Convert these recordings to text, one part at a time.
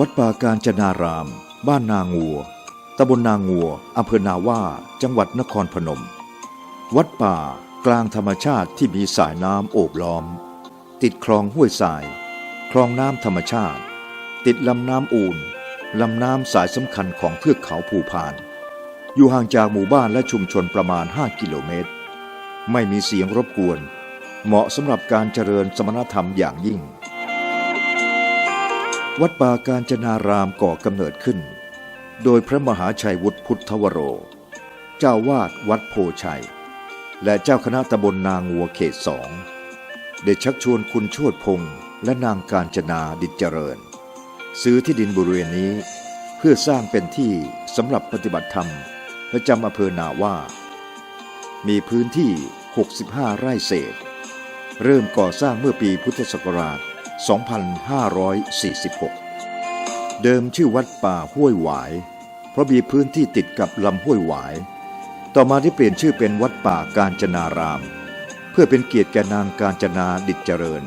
วัดป่าการจนาราม บ้านนางัว ตำบลนางัว อำเภอนาว่า จังหวัดนครพนม วัดป่ากลางธรรมชาติที่มีสายน้ำโอบล้อม ติดคลองห้วยทราย คลองน้ำธรรมชาติ ติดลำน้ำอูนลำน้ำสายสำคัญของเทือกเขาภูพาน อยู่ห่างจากหมู่บ้านและชุมชนประมาณ 5 กิโลเมตร ไม่มีเสียงรบกวน เหมาะสำหรับการเจริญสมณธรรมอย่างยิ่ง วัดป่าการจนารามก่อกำเนิดขึ้น โดยพระมหาชัยวุฒิพุทธวโร เจ้าวาดวัดโพชัย และเจ้าคณะตำบลนางัวเขตสองได้ชักชวนคุณชติพงษ์และนางการจนาดิจเจริญ ซื้อที่ดินบริเวณนี้ เพื่อสร้างเป็นที่สำหรับปฏิบัติธรรมประจำอำเภอนาว่า มีพื้นที่ 65 ไร่เศษ เริ่มก่อสร้างเมื่อปีพุทธศักราช 2546 เดิมชื่อวัดป่าห้วยหวาย เพราะมีพื้นที่ติดกับลำห้วยหวาย ต่อมาได้เปลี่ยนชื่อเป็นวัดป่าการจนาราม เพื่อเป็นเกียรติแก่นางการจนาดิจเจริญ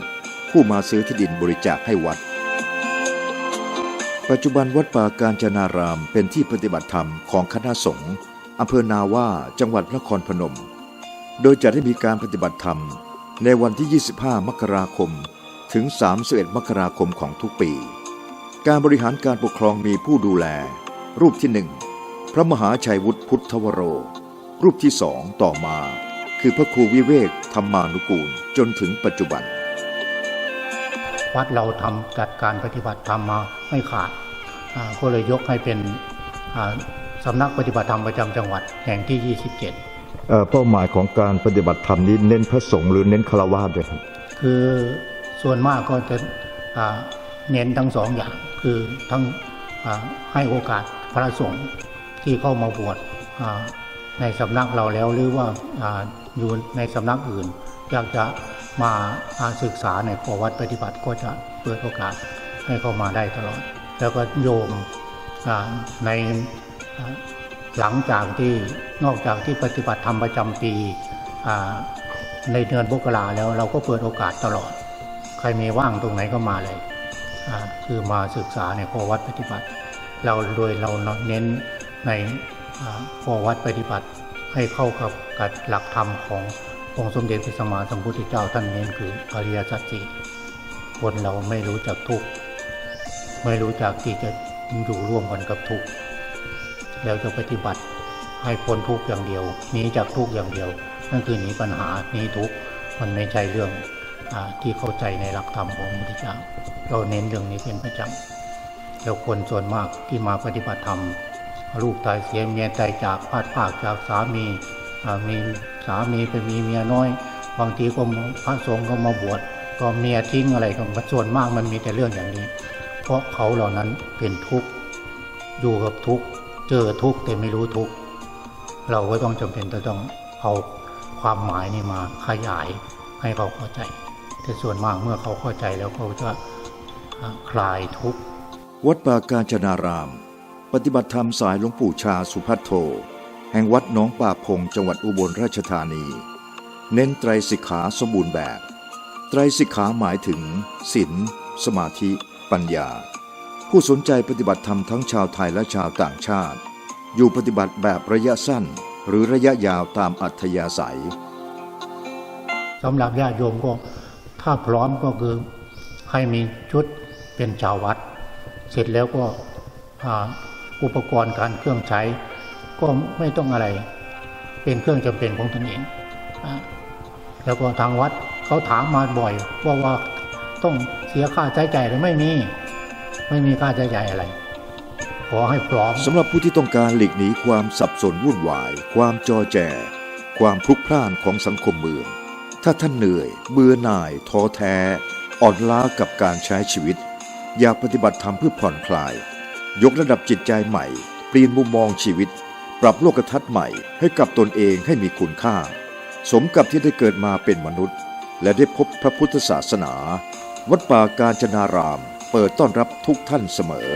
ผู้มาซื้อที่ดินบริจาคให้วัด ปัจจุบันวัดป่าการจนารามเป็นที่ปฏิบัติธรรมของคณะสงฆ์อำเภอนาว่าจังหวัดนครพนม โดยจะได้มีการปฏิบัติธรรมในวันที่ 25 มกราคม ถึง 31 มกราคมของทุกปี การบริหารการปกครองมีผู้ดูแล รูปที่หนึ่งพระมหาชัยวุฒิพุทธวโร รูปที่สองต่อมา คือพระครูวิเวกธรรมานุกูลจนถึงปัจจุบัน วัดเราทำจัดการปฏิบัติธรรมมาไม่ขาดอ่าก็เลยยกให้เป็นอ่าสำนักปฏิบัติธรรมประจำจังหวัดแห่งที่ 27เอ่อเป้าหมายของการปฏิบัติธรรมนี้เน้นพระสงฆ์หรือเน้นฆราวาสด้วยครับคือ ส่วนมากก็จะเน้นทั้งสองอย่าง คือทั้งให้โอกาสพระสงฆ์ที่เข้ามาบวชในสำนักเราแล้วหรือว่าออยู่ในสำนักอื่น อยากจะมาาศึกษาในข้อวัดปฏิบัติก็จะเปิดโอกาสให้เข้ามาได้ตลอด แล้วก็โยมในหลังจากที่นอกจากที่ปฏิบัติธรรมประจำปีในเดือนมกราแล้วเราก็เปิดโอกาสตลอด ใครมีว่างตรงไหนก็มาเลยคือมาศึกษาในข้อวัดปฏิบัติ เราโดยเราเน้นในข้อวัดปฏิบัติ ให้เข้ากับกับหลักธรรมขององค์สมเด็จพระสัมมาสัมพุทธเจ้าท่านเน้นคืออริยสัจสี่คนเราไม่รู้จักทุกข์ไม่รู้จักที่จะอยู่ร่วมกันกับทุกข์แล้วจะปฏิบัติให้พ้นทุกข์อย่างเดียวหนีจากทุกข์อย่างเดียว นั่นคือหนีปัญหาหนีทุกข์มันไม่ใช่เรื่อง ที่เข้าใจในหลักธรรมของพระพุทธเจ้าเราเน้นเรื่องนี้เป็นประจำแล้วคนส่วนมากที่มาปฏิบัติธรรมลูกตายเสียเมียตายจากพลาดพรากจากสามีมีสามีไปมีเมียน้อย บางทีก็พระสงฆ์ก็มาบวชก็เมียทิ้งอะไรก็ส่วนมากมันมีแต่เรื่องอย่างนี้ เพราะเขาเหล่านั้นเป็นทุกข์อยู่กับทุกข์เจอทุกข์แต่ไม่รู้ทุกข์เราก็ต้องจำเป็นจะต้องเอาความหมายนี่มาขยายให้เขาเข้าใจ แต่ส่วนมากเมื่อเขาเข้าใจแล้วเขาจะอ่าคลายทุกข์วัดป่าการจนาราม ปฏิบัติธรรมสายหลวงปู่ชาสุพัทโท แห่งวัดหนองป่าพงจังหวัดอุบลราชธานี เน้นไตรสิกขาสมบูรณ์แบบ ไตรสิกขาหมายถึงศีลสมาธิ ปัญญา ผู้สนใจปฏิบัติธรรมทั้งชาวไทยและชาวต่างชาติ อยู่ปฏิบัติแบบระยะสั้น หรือระยะยาวตามอัธยาศัยสำหรับญาติโยมก็ ถ้าพร้อมก็คือให้มีชุดเป็นชาววัด เสร็จแล้วก็อุปกรณ์การเครื่องใช้ ก็ไม่ต้องอะไรเป็นเครื่องจำเป็นของตนเองแล้วก็ทางวัดเขาถามมาบ่อยว่าว่าต้องเสียค่าใช้จ่ายหรือไม่มี ไม่มีค่าใช้จ่ายอะไร ขอให้พร้อมสำหรับผู้ที่ต้องการหลีกหนีความสับสนวุ่นวาย ความจอแจ ความพลุกพล่านของสังคมเมือง ถ้าท่านเหนื่อย เบื่อหน่าย ท้อแท้ อ่อนล้ากับการใช้ชีวิต อยากปฏิบัติธรรมเพื่อผ่อนคลาย ยกระดับจิตใจใหม่ เปลี่ยนมุมมองชีวิต ปรับโลกทัศน์ใหม่ให้กับตนเองให้มีคุณค่า สมกับที่ได้เกิดมาเป็นมนุษย์ และได้พบพระพุทธศาสนา วัดป่าการจนาราม เปิดต้อนรับทุกท่านเสมอ